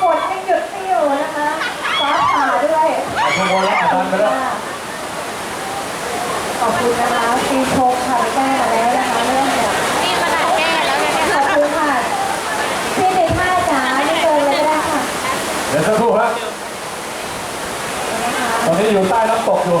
ฝนไม่หยุดไม่อยู่นะคะฟ้าาด้วยเอาขโมาตังค์ไขอบคุณนะคะซีโชคค่ะแก้แล้วนะคะเรื่องนี่นี่ขนาดแก้แล้วนขอบเนี่ยท่าจ๋าไม่เกิเลยก็ได้ค่ะเดี๋ยวสักครู่คะตอนนี้อยู่ใต้น้ำตกอยู่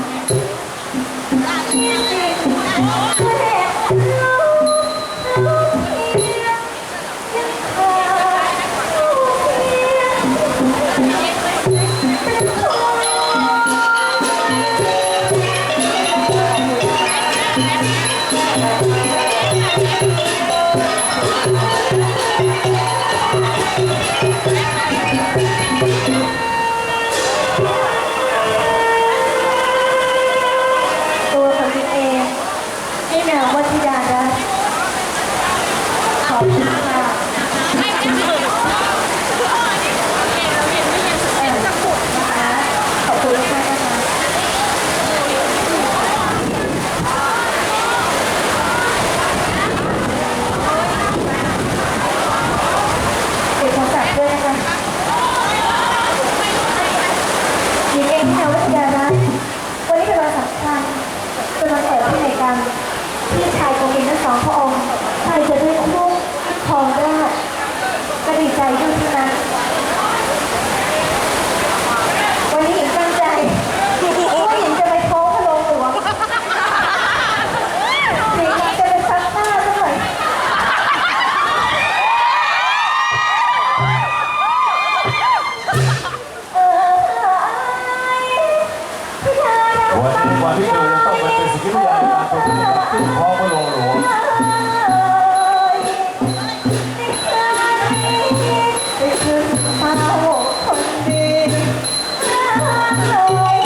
Thank เลย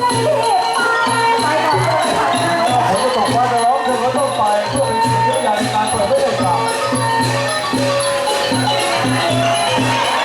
ได้เห็น